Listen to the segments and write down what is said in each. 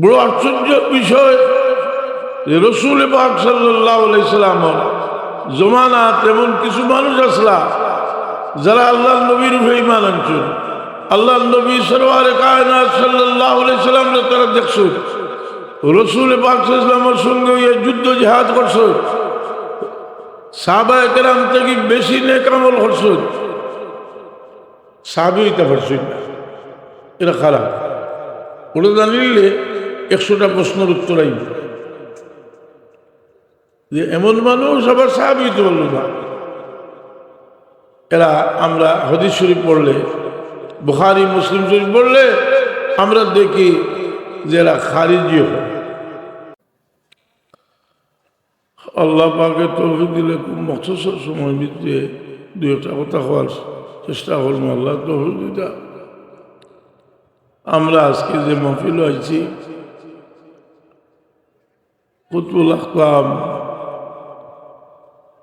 বড় আশ্চর্যের বিষয় রসুল পাক জমানা তেমন কিছু মানুষ আসলা যারা আল্লাহ নবীর উপরে ইমান আনছেন। আল্লাহ নবী সরওয়ারে কায়নাত সাল্লাহ সাল্লামরা তারা দেখছ। রসুল পাক ইসলামের সঙ্গে যুদ্ধ জেহাদ করছ। সাহাবা একরাম থেকে বেশি নেকামল করছ। সাহাবি হইতে পারছি না। এটা খারাপ। ওটা জানিলে একশোটা প্রশ্নের উত্তর আইব যে এমন মানুষ আবার সাহাবি হইতে পারল না। এরা আমরা হদিস শরীফ পড়লে, বুখারি, মুসলিম শরীফ পড়লে আমরা দেখি যে এরা খারিজি হয়। আল্লাহ পাকে তৌফিক দিলে খুব মখসর সময় ভিত্তিতে দুই একটা কথা হওয়ার চেষ্টা করব আল্লাহ তৌফিক দিতা আমরা আজকে যে মহফিল আছি কুতুল আখতাম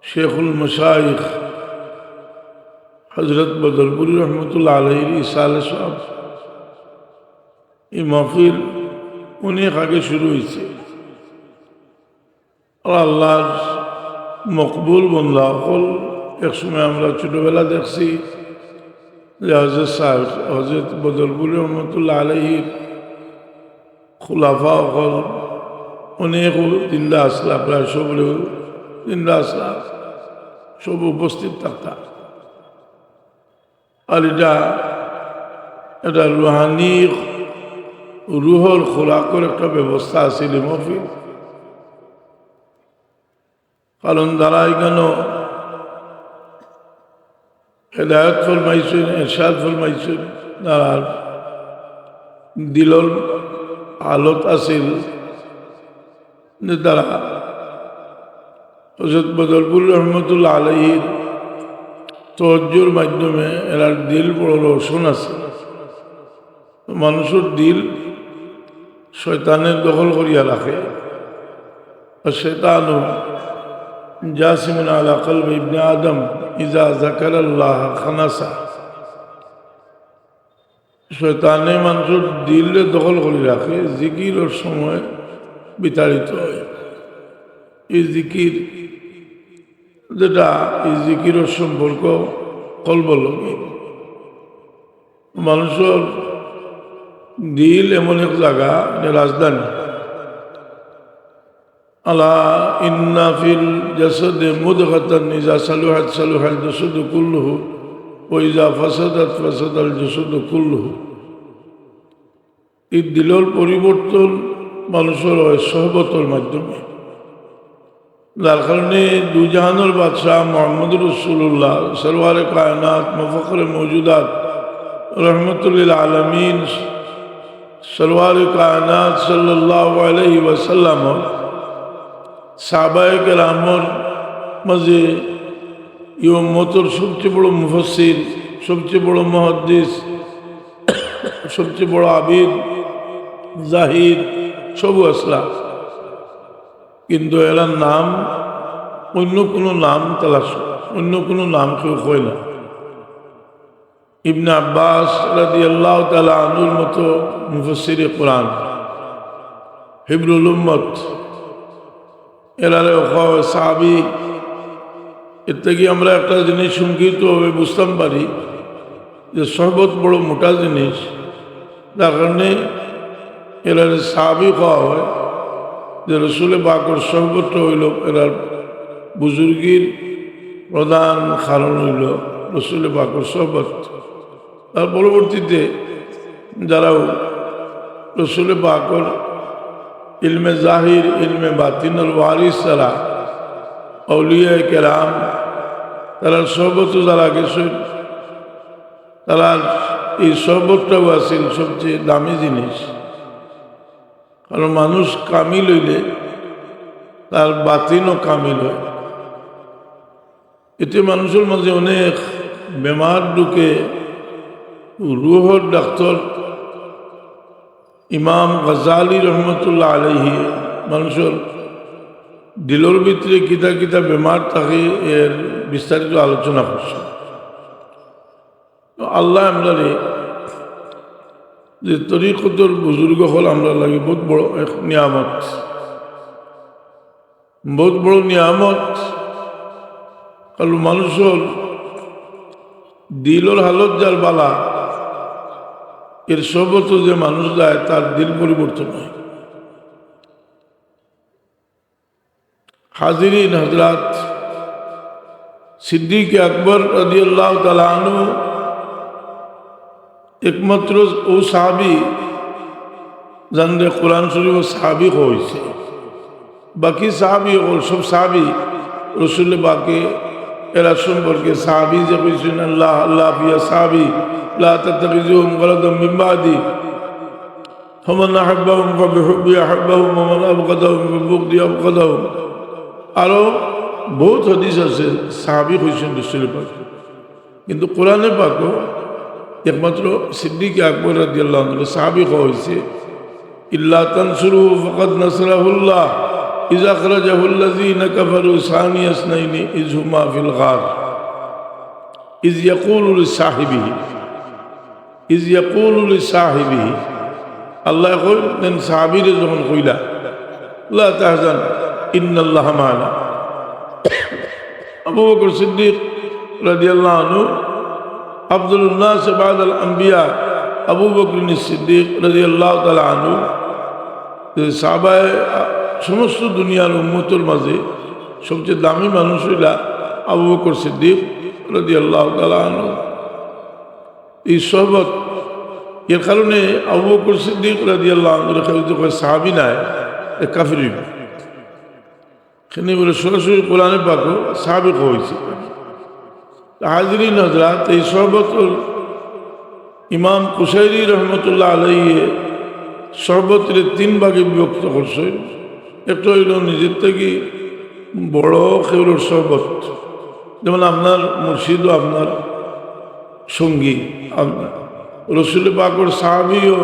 শেখুল মশাইখ হজরত বদরপুরি রহমতুল্লাহ আলহির ইসাল সাহ এই মহফিল অনেক আগে শুরু হয়েছে আর আল্লাহর মকবুল বন্ধা হল একসময় আমরা ছোটবেলা দেখছি যে হজরত সাহেব হজরত বদরপুর রহমতুল্লাহ আলহির খুলাফা হল অনেক জিন্দা আসলা, প্রায় সব জিন্দা আসলা, সব উপস্থিত থাকতা আর এটা এটা রুহানি রুহর খোরাকের একটা ব্যবস্থা আছিল মফিল কারণ তারা এখানে হেদায়ত ফরমাইছেন, এরশাদ ফরমাইছেন, তারা দিলর আলত আছিল। তারা হজরত বদরপুর রহমতুল্লাহ আলহীর তহজুর মাধ্যমে এরার দিল বড় রোশন আছে। মানুষের দিল শয়তানের দখল করিয়া রাখে। আর শৈতানও জাসিমুন আলা ইবনে আদম ইজা জাকার আল্লাহ খানাসা। শৈতানে মানুষের দিলে দখল করে রাখে। জিকিরের সময় বিতাড়িত হয়। এই জিকির, যেটা এই জিকিরের সম্পর্ক কলবলগী মানুষের দিল এমন এক জায়গা রাজধানী। আলা ইন্না ফিল জাসদে মুদগাতান ইজা সালুহাত সালুহাল জাসদ কুল্লুহু, ও ইজা ফাসাদাত ফাসাদাল জাসদ কুল্লুহু। এই দিলর পরিবর্তন মানুষের হয় সহবতর মাধ্যমে। যার কারণে দুজাহানুর বাদশাহ মোহাম্মদ রসুল্লাহ সরওয়ারে কায়নাত, মফখরে মৌজুদাত রহমতুল্লিল আলমিন সরওয়ারে কায়নাত সাল্লাহ আলহি ওয়াসাল্লাম সাহবায়ক রামর মাঝে ইয়মতর সবচেয়ে বড় মুফসির সবচেয়ে বড় মহাদ্দিস, সবচেয়ে বড় আবিদ, জাহিদ সবু আসলা। কিন্তু এরার নাম, অন্য কোনো নাম তালাশ, অন্য কোনো নাম কেউ হয় না। ইবনে আব্বাস রাদি আল্লাহ তালা আনুর মতো মুফসির কোরআন। হিবরুল উম্মত। এরারে সাহাবি, এর থেকে আমরা একটা জিনিস সংক্ষিপ্তভাবে বুঝতাম পারি, যে সর্বত বড় মোটা জিনিস যার কারণে এরারে সাহাবি খাওয়া হয় যে রসুলে বাকর সর্বত্র হইল এরার বুজুর্গির প্রধান কারণ হইল রসুলে বাকর সহবত তার পরবর্তীতে যারাও রসুলে বাকর ইলমে জাহির, ইলমে বাতিনুল ওয়ারিস তারা অলিয়া কেরাম, তারা সর্বত্র যারা গেছেন তারা এই সর্বত্রও আছিল সবচেয়ে দামি জিনিস। কারণ মানুষ কামিল হইলে তার বাতিনও কামিল হয়। এতে মানুষের মাঝে অনেক বেমার ঢুকে। রুহর ডাক্তার ইমাম গজালি রহমতুল্লাহ আলহি মানুষের দিলর ভিতরে কিতা কিতা বেমার থাকে এর বিস্তারিত আলোচনা করছে। আল্লাহ আমরা যে তরিকতর বুজুর্গ হল আমরা লাগে বহুত বড় এক নিয়ামত। বহুত বড় নিয়ামত কারণ মানুষের দিলর হালত যার বালা এর সবত যে মানুষ যায় তার দিল পরিবর্তন হয়। হাজিরিন হজরাত সিদ্দিক আকবর রদিয়াল্লাহ তালানু একমাত্র ও সাহাবি জানলে কোরআন শরীফ ও সাহাবি হয়েছে বাকি সাহাবি ও সব সাহাবি রসুল বাকে এরা সম্পর্কে সাহাবি যে কইছেন আল্লাহ আল্লাহ ফিয়া সাহাবি লা তাত্তাখিজুহুম গলাদাম মিন বাদি فمن أحبهم فبحبي أحبهم ومن أبغضهم فبغضي أبغضهم আরও বহুত হদিস আছে সাহাবি হয়েছেন রসুল পাক কিন্তু কোরআনে পাকও একমাত্র সিদ্দিক আকবর রাদিয়াল্লাহু আনহু সাহাবী হয়েছে ইল্লা তানসুরু ফাকাদ নাসরাহুল্লাহ ইযা আখরাজাহু আল্লাযীনা কাফারু সানি আসনাইনি ইয হুমা ফিল গার ইয ইয়াকুলু লিসাহিবিহি ইয ইয়াকুলু লিসাহিবিহি আল্লাহ কইলেন সাহাবীরে যখন কইলা লা তাহজান ইন্নাল্লাহ মা'ানা আবু বকর সিদ্দিক রাদিয়াল্লাহু আনহু আব্দুল্লাহ সেবাদ আল আম্বিয়া আবু বকরিন সিদ্দিক রাজি আল্লাহ তালা আনু সাবায় সমস্ত দুনিয়ার উন্মতর মাঝে সবচেয়ে দামি মানুষ হইলা আবু বকর সিদ্দিক রাজি আল্লাহ তালা আনু এই সহবত এর কারণে আবু বকর সিদ্দিক রাজি আল্লাহ আনুর সাহাবি নাই এ কাফির সেখানে বলে সরাসরি কোরআনে পাকো সাহাবিক হয়েছে হাজরিন হজরাত এই সর্বতর ইমাম কুসাইরি রহমতুল্লাহ আলাইয়ে সর্বত্র তিন ভাগে বিভক্ত করছে। একটা হইল নিজের থেকে বড় খেউলোর শরবত যেমন আপনার মুর্শিদ আপনার সঙ্গী, আপনার রসুল পাকর সাহাবিও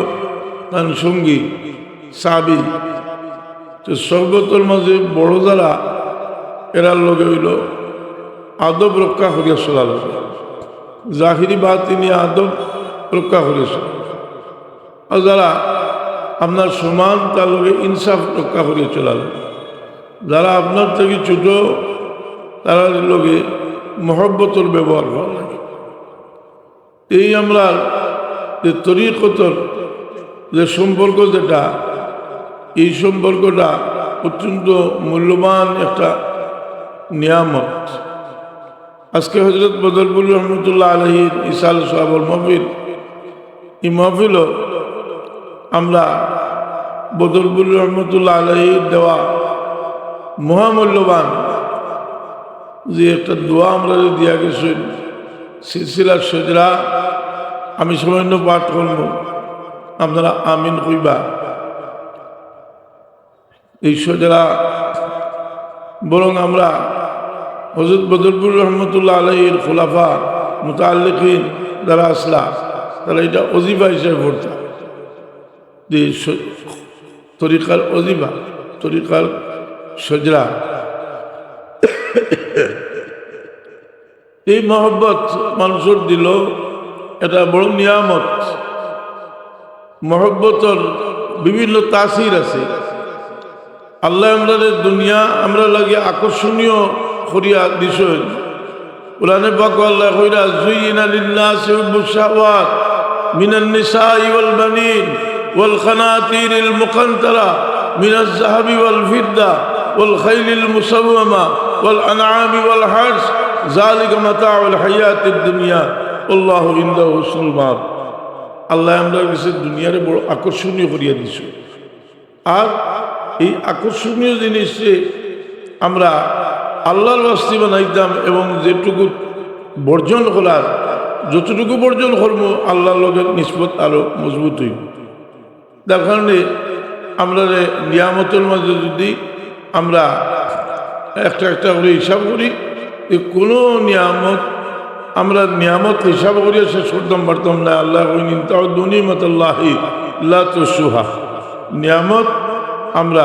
তার সঙ্গী, সাহাবি। তো সর্বতর মাঝে বড় যারা, এরার লগে হইল আদব রক্ষা করিয়া চলাল। জাহিরি বা তিনি আদব রক্ষা করেছেন আর যারা আপনার সমান তার লগে ইনসাফ রক্ষা করিয়া চলাল। যারা আপনার থেকে ছোট, তারা লগে মহব্বতর ব্যবহার করা লাগে। এই আমরা যে তরিকতর যে সম্পর্ক যেটা, এই সম্পর্কটা অত্যন্ত মূল্যবান একটা নিয়ামত। আজকে হজরত বদরবুল রহমতুল্লাহ আলহির ইসাল সাহাবল মহফিল। এই মহফিল আমরা বদরবুল রহমতুল্লাহ আলহির দেওয়া মহামূল্যবান যে একটা দোয়া আমরা যে দিয়া গেছি সিলসিলার সজরা, আমি সামান্য পাঠ করব। আপনারা আমিন কইবা। এই সজরা বরং আমরা হজরত বদরপুর রহমতুল্লাহ আলহীর খোলাফা মুতাল্লিকিন যারা আসলা, তারা এটা অজিবা হিসেবে পড়তা যে তরিকার অজিবা তরিকার সজরা। এই মহব্বত মানুষের দিল, এটা বড় নিয়ামত। মহব্বতর বিভিন্ন তাসির আছে। আল্লাহ আমাদের দুনিয়া, আমরা লাগে আকর্ষণীয় করিয়া দিছেন। কোরআনে পাক আল্লাহ কইরা জুইনা লিল্লাহ হুব্বুশ শাহওয়াত মিনান নিসাই ওয়াল বানিন ওয়াল খানাতির আল মুকান্তরা মিনাজ যাহাবি ওয়াল ফিদ্দা ওয়াল খাইল আল মুসাওয়ামা ওয়াল আনআম ওয়াল হারস যালিকা মাতাউল হায়াতিদ দুনিয়া আল্লাহু ইনদাহু হুসনুল মাব আল্লাহ আমরা কাছে দুনিয়ারে বড় আকর্ষণীয় করিয়া দিছে। আর এই আকর্ষণীয় জিনিসে আমরা আল্লাহর বাস্তি বানাইতাম এবং যেটুকু বর্জন করার, যতটুকু বর্জন করব, আল্লাহর লগের নিষ্পত আরও মজবুত হইব। তার কারণে আমরা নিয়ামতের মাঝে যদি আমরা একটা একটা করে হিসাব করি, যে কোনো নিয়ামত, আমরা নিয়ামত হিসাব করি সে সরতাম পারতাম না আল্লাহ তাও দুনিমত আল্লাহি আল্লাহ তো সুহা নিয়ামত আমরা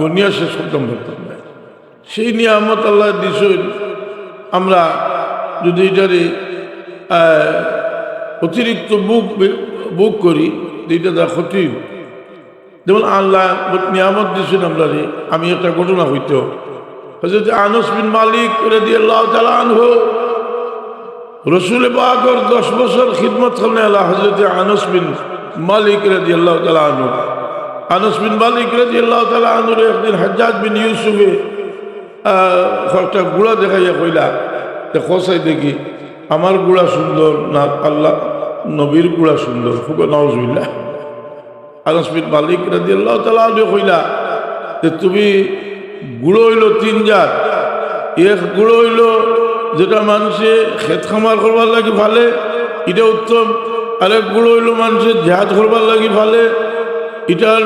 গনিয়া শেষ করতাম পারতাম না সেই নিয়ামত আল্লাহ দিস আমরা যদি এটারে অতিরিক্ত বুক বুক করি দুইটা দা ক্ষতি যেমন আল্লাহ নিয়ামত দিয়েছেন আমরা রে আমি একটা ঘটনা হইতো। হজরত আনস বিন মালিক রেদি আল্লাহ তালা আনহু, রসুল বাকর দশ বছর খিদমত করলে আল্লাহ হজরত আনস বিন মালিক রেদি আল্লাহ তালা আনহু, আনস বিন মালিক রেদি আল্লাহ তালা আনহুর একদিন হজ্জাজ বিন ইউসুফে একটা গুড়া দেখাইয়া কইলা খসাই দেখি, আমার গুড়া সুন্দর না আল্লাহ নবীর গুড়া সুন্দর? খুব নওয়াজবিল্লা আনস বিন মালিক রাজি আল্লাহ তালা কইলা, যে তুমি গুঁড়ো হইল তিন জাত, এক গুঁড়ো হইল যেটা মানুষে খেত খামার করবার লাগি ভালে এটা উত্তম, আরেক গুঁড়ো হইল মানুষের ঝাঁজ করবার লাগি ভালে এটার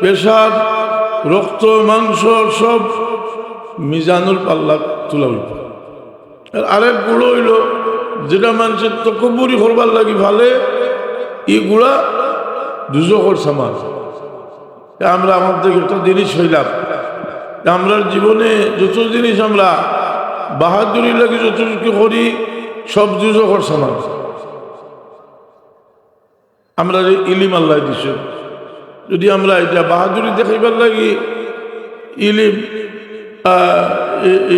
পেশাব, রক্ত, মাংস, সব মিজানুল পাল্লা তুলা হইল আর আরেক গুঁড়ো হইল, যেটা মানুষের তকবুরি করবার লাগি ভালে, এই গুড়া দুজকর সমাজ আমরা আমাদের একটা জিনিস হইলাম। আমরা জীবনে যত জিনিস আমরা বাহাদুরি লাগে যত করি, সব দুজকর সমাজ আমরা যে ইলিম আল্লাহ দিছ, যদি আমরা এটা বাহাদুরি দেখাইবার লাগি, ইলিম ই-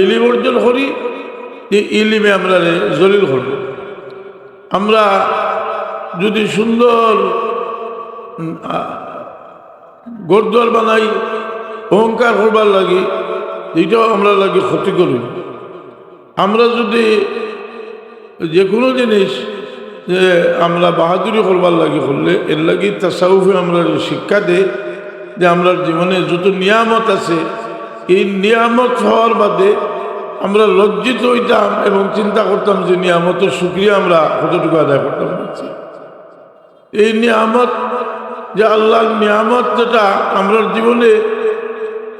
ইলিম অর্জন করি, এই ইলিমে আমরা জলিল করব আমরা যদি সুন্দর গরদুয়ার বানাই, অহংকার করবার লাগি, এইটাও আমরা লাগি ক্ষতি করি আমরা যদি যে কোনো জিনিস যে আমরা বাহাদুরি করবার লাগি করলে, এর লাগি তাসাউফে আমরা শিক্ষা দে যে আমরা জীবনে যত নিয়ামত আছে এই নিয়ামত হওয়ার বাদে আমরা লজ্জিত হইতাম এবং চিন্তা করতাম যে নিয়ামতের সুক্রিয়া আমরা কতটুকু আদায় করতাম পারছি। এই নিয়ামত যে আল্লাহর নিয়ামত যেটা আমরা জীবনে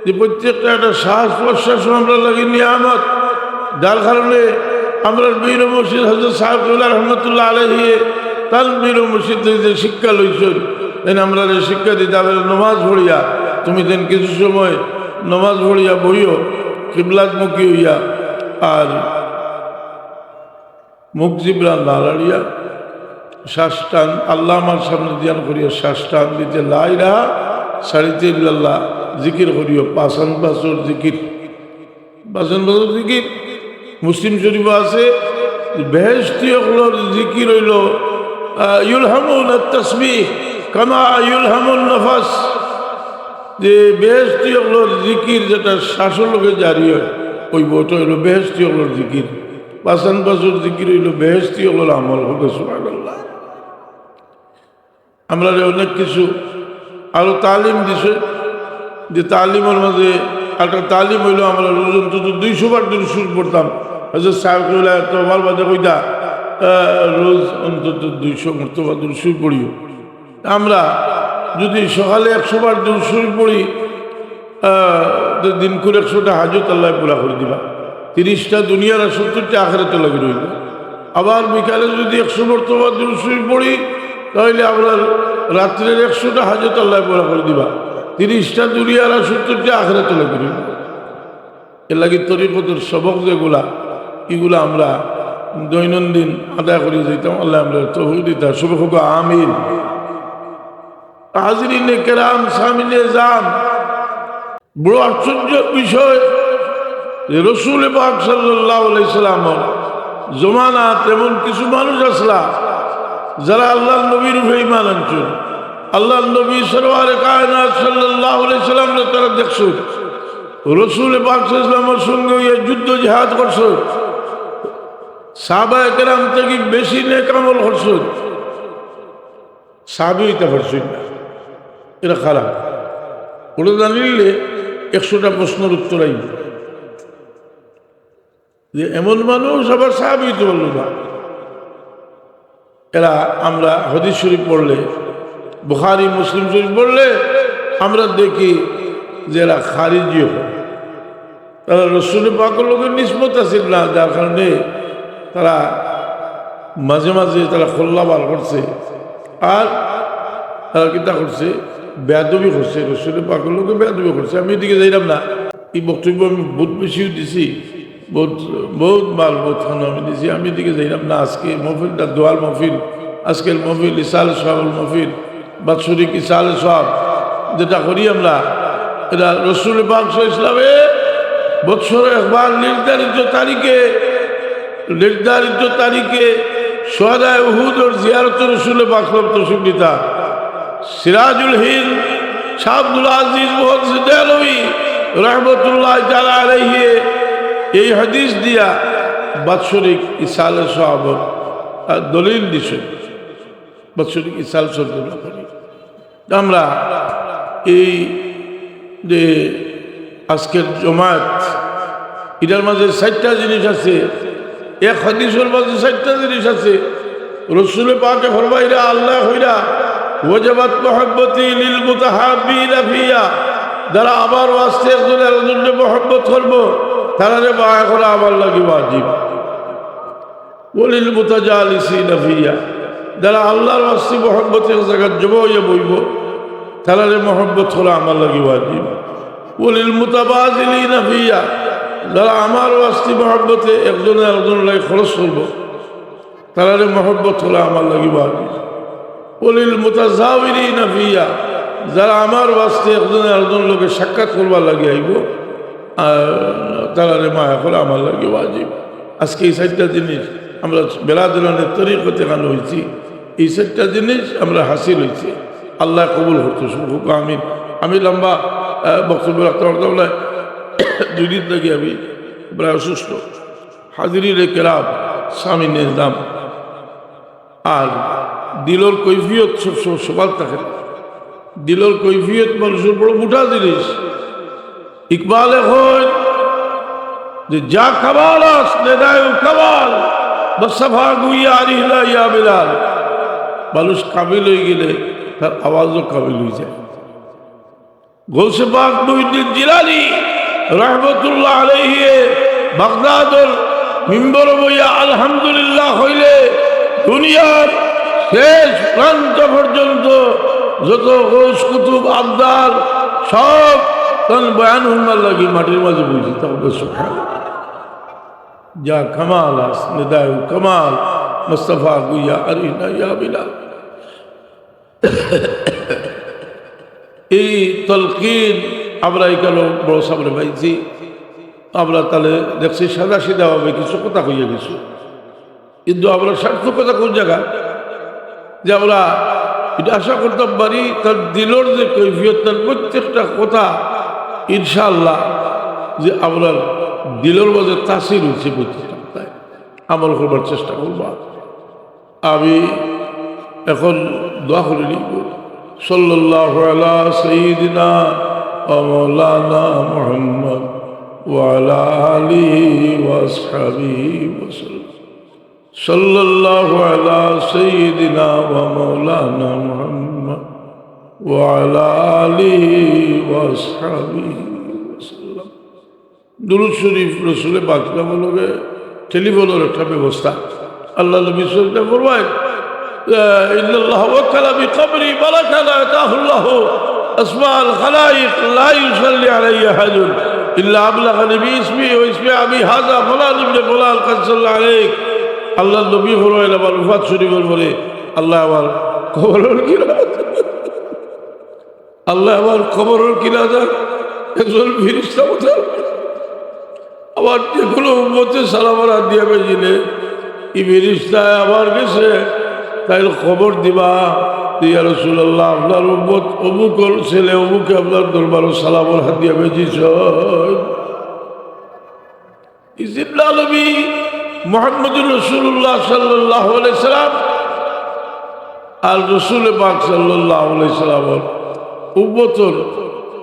যে প্রত্যেকটা একটা শ্বাস প্রশ্বাস আমরা লাগে নিয়ামত, যার কারণে আমরা বীর মসজিদ হজরত সাহেবুল্লাহ রহমতুল্লাহ আলহিয়ে তার বীর মসজিদ যে শিক্ষা লইছেন আমরা শিক্ষা দিই তাদের নমাজ ভরিয়া তুমি দেন কিছু সময় নমাজ ভরিয়া বইও কিবলাত মুখী হইয়া আর মুখ জিবরা নালাড়িয়া শ্বাস টান, আল্লাহ আমার সামনে ধ্যান করিয়া শ্বাস টান দিতে লাই রাহা সারিতে ইল্লাল্লাহ, জিকির করিও পাশান বাসর জিকির। পাশান বাসর জিকির। মুসলিম শরীফ আছে বেহেস্তি হলোর জিকির হইল ইউলহামুন তসবি কামা ইউলহামুন নফাস। যে বেহেস্তি হলোর জিকির যেটা শ্বাসলোকে জারি হয়, ওই বইটা হইল বেহেস্তি হলোর জিকির। পাশান বাসর জিকির হইল বেহেস্তি হলোর আমল হবে, সুবহানাল্লাহ। আমরা অনেক কিছু আরও তালিম দিছে, যে তালিমের মাঝে একটা তালিম হইল, আমরা রোজ অন্তত দুইশো বার দুরুসুর পড়তাম হজরত সাহেবুল্লাহ তোমার বাদে কইতা রোজ অন্তত দুইশো মর্তবা দুরুসুর পড়িও। আমরা যদি সকালে একশো বার দুরুসুর পড়ি দিন করে একশোটা হাজত আল্লাহ পুরা করে দিবা। তিরিশটা দুনিয়ার আর সত্তরটা আখেরাতে লাগে রইল। আবার বিকালে যদি একশো মর্তবা দুরুসুর পড়ি, তাহলে আমরা রাত্রের একশোটা হাজত আল্লাহ পুরা করে দিবা। তিরিশটা দুনিয়ার আর সত্তরটা আখেরাতে লাগে রইল। এর লাগে তরিকতের সবক যেগুলা, এগুলা আমরা দৈনন্দিন আদায় করে যেতাম আল্লাহ আমরা তহু দিতাম সবক আমিন। হাজিরিনে কেরাম সামিনে যান বড় আশ্চর্য বিষয়, যে রসুল পাক সাল্লাহ সাল্লাম জমানা তেমন কিছু মানুষ আসলা, যারা আল্লাহ নবীর উপরে ইমান আনছেন। আল্লাহ নবী সরওয়ারে কায়নাত সাল্লাহ সাল্লাম তারা দেখছ রসুল পাক ইসলামের সঙ্গে যুদ্ধ জেহাদ করছ সাহবা একরাম থেকে বেশি নেকামল করছ সাহাবি হইতে পারছই না। এটা খারাপ। ওটা জানিলে একশোটা প্রশ্নের উত্তর আইব। যে এমন মানুষ আবার সাহাবি পারল না। এরা আমরা হদিস শরীফ পড়লে, বুখারি, মুসলিম শরীফ পড়লে আমরা দেখি যে এরা খারিজি হয় তারা রসুল পাকের লোকের নিষ্পত আছিল না, যার কারণে তারা মাঝে মাঝে তারা খোল্লা বার করছে। আর তারা কিতা করছে? বেদবি করছে রসুল পাকের লোকে বেদবি করছে। আমি এদিকে যাইলাম না। এই বক্তব্য আমি বহুত বেশিও দিছি, বহুত বহুত মাল, বহুত আমি দিছি। আমি এদিকে যাইলাম না। আজকে মহফিলটা দোয়াল মহফিল, আজকের মহফিল ইসাল সাহুল মহফিল, বাৎসরিক ইসালে সব যেটা করি আমরা। এটা রসুল বাংশ ইসলামে বৎসর একবার নির্ধারিত তারিখে নির্ধারিত তারিখে সোহাদায় উহুদর জিয়ারত রসুল বাকরম তসুবিতা সিরাজুল হিন্দ শাহাবুল আজিজ সিদ্দালবী রহমতুল্লাহ যারা আলহিয়ে এই হাদিস দিয়া বাৎসরিক ইসালে সহাবত দলিল দিছে বাৎসরিক ইসাল আমরা এই যে আজকের জমাত, এটার মাঝে ষাটটা জিনিস আছে। এক হাদিসের মাঝে ষাটটা জিনিস আছে। রসুল পাকে ফরমাইরা, আল্লাহ হইরা ওজাবাত মহব্বতি লিল মুতাহাবিনা ফিয়া যারা আবার ওয়াস্তে একজন একজনকে মহব্বত করব, তারা রে মায়া করা আমার লাগি ওয়াজিব ওলিল মুতাজালিসিনা ফিয়া যারা আল্লাহর ওয়াস্তে মহব্বত এক জায়গায় জমা হইয়া বইব, তারা রে মহব্বত করা আমার লাগি ওয়াজিব ওলিল মুতাবাজিলিনা ফিয়া যারা আমার ওয়াস্তি মহব্বতে একজনে একজন লাগে খরচ করব তারারে মহব্বত হলে আমার লাগি বাড়ি অলিল মোতাজাবিরি না ফিয়া যারা আমার বাস্তে একজন একজন লোকে সাক্ষাৎ করবার লাগে আইব তারারে মায়া করে আমার লাগে বাজিব আজকে এই চারটা জিনিস আমরা বেলাদুলানের তরিকতে কেন হয়েছি এই চারটা জিনিস আমরা হাসিল হয়েছি আল্লাহ কবুল হতো শুভ আমি আমি লম্বা বক্তব্য রাখতে পারতাম না। দুই দিন থেকে আমি প্রায় অসুস্থ। হাজিরির কেরাম স্বামী নিজাম আর দিলর কৈফিয়ত সবসময় সবার থাকে। দিলর কৈফিয়ত মানুষের বড় মোটা জিনিস। ইকবাল এখন যে যা কামাল আস, নেদায় কামাল, বসাফা গুইয়া আরিহলা ইয়া বিলাল। মানুষ কাবিল হয়ে গেলে তার আওয়াজও কাবিল হয়ে যায়। গৌসে পাক মহিউদ্দিন জিলানি রহমতুল্লাহ আলহিয়ে বাগদাদর মিম্বর বইয়া আলহামদুলিল্লাহ হইলে দুনিয়ার শেষ প্রান্ত পর্যন্ত যত ঘোষ কুতুব, আবদার, সব তখন বয়ান হুমার লাগি মাটির মাঝে বুঝি তবে সুখাল যা কামাল আস, নিদায় কামাল, মুস্তফা গুইয়া আরিনা ইয়া বিলাল। এই তলকিন আমরা এখানে বড় সামনে পাইছি। আমরা তাহলে দেখছি সাদা সিধা হবে, কিছু কথা কইয়া গেছি। কিন্তু আমরা সার্থকতা কোন জায়গা? যে আমরা এটা আশা করতাম পারি, তার দিলর যে কৈফিয়ত, তার প্রত্যেকটা কথা ইনশাআল্লাহ যে আমরা দিলর মাঝে তাসির হচ্ছে প্রত্যেকটা আমল করবার চেষ্টা করব আমি এখন দোয়া করে নিব। সাল্লাহ সঈদিনা মৌলানা মোহাম্মদ ওয়ালা আলী ওয়াসহাবি ওয়াসাল্লাম صلى الله على سيدنا ومولانا محمد وعلى آله وأصحابه وسلم দুরুদ শরীফ রসুলে বাকলাম লোকে টেলিফোনের একটা ব্যবস্থা আল্লাহ নবী শরীফে বলবেন إن الله وكل بقبري ملكا آتاه الله أسماء الخلائق لا يصلي علي أحد إلا أبلغني باسمي واسم أبي هذا فلان ابن فلان قد صلى عليك আল্লাহ নবী ফরমাইল আমার উফাত শরীফের পরে আল্লাহ আমার কবরের কিনা আল্লাহ আমার কবরের কিনা যাক একজন ফিরিস্তা মতো আবার যে কোনো উন্মতে সালামার দিয়া বেজিলে, এই ফিরিস্তায় আমার গেছে, তাই খবর দিবা দিয়া রসুল্লাহ আপনার উম্মত অমুকর ছেলে, অমুকে আপনার দরবার সালামর হাত দিয়া বেজিছ। ইজিবলা নবী মোহাম্মদুর রসুল্লাহ সাল্লাহ সাল্লাম আর রসুল পাক সাল্লাহ সাল্লামর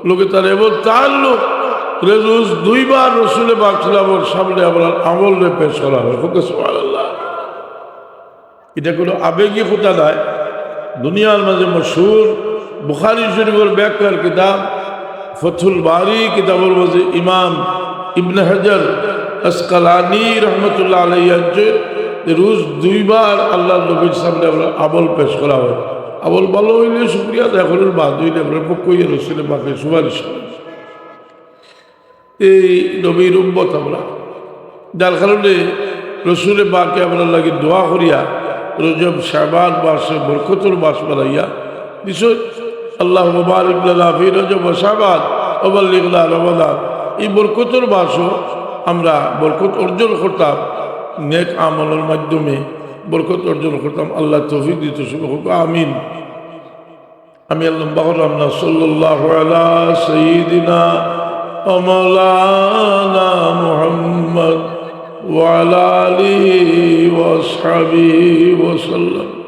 লোকে তার এমন তার লোক রোজ দুইবার রসুল পাক সাল্লামর সামনে আমরা আমল পেশ করা। এটা কোনো আবেগী কথা নয় দুনিয়ার মাঝে মশহুর বুখারি শরীফের ব্যাখ্যার কিতাব ফথুল বারি কিতাবের মাঝে ইমাম ইবনে হাজার আসকালানি রহমতুল্লাহ আলাইয়াকে রোজ দুইবার আল্লাহ নবীর সামনে আমরা আমল পেশ করা হয়। আমল ভালো হইলে শুক্রিয়া দেখানোর বাদ হইলে আমরা পক্ষ হইয়া রসুলে মাকে সুপারিশ। এই নবীর উম্মত আমরা। যার কারণে রসুলে বাকে আমরা লাগে দোয়া করিয়া, রজব, শাবান, মাসে বরকতর মাস বানাইয়া দিছো আল্লাহ মুবারক লানা ফি রজব ওয়া বাল্লিগনা রমাদান। এই বরকতর বাসও আমরা বরকত অর্জন করতাম, নেক আমলের মাধ্যমে বরকত অর্জন করতাম। আল্লাহ তৌফিক দিত আমিন। আমি আল্লাহ বাহরাম না সাল্লাহ সঈদিনা অমলানা মোহাম্মদ ওয়ালালি ওয়াসাবি ওয়াসাল্লাম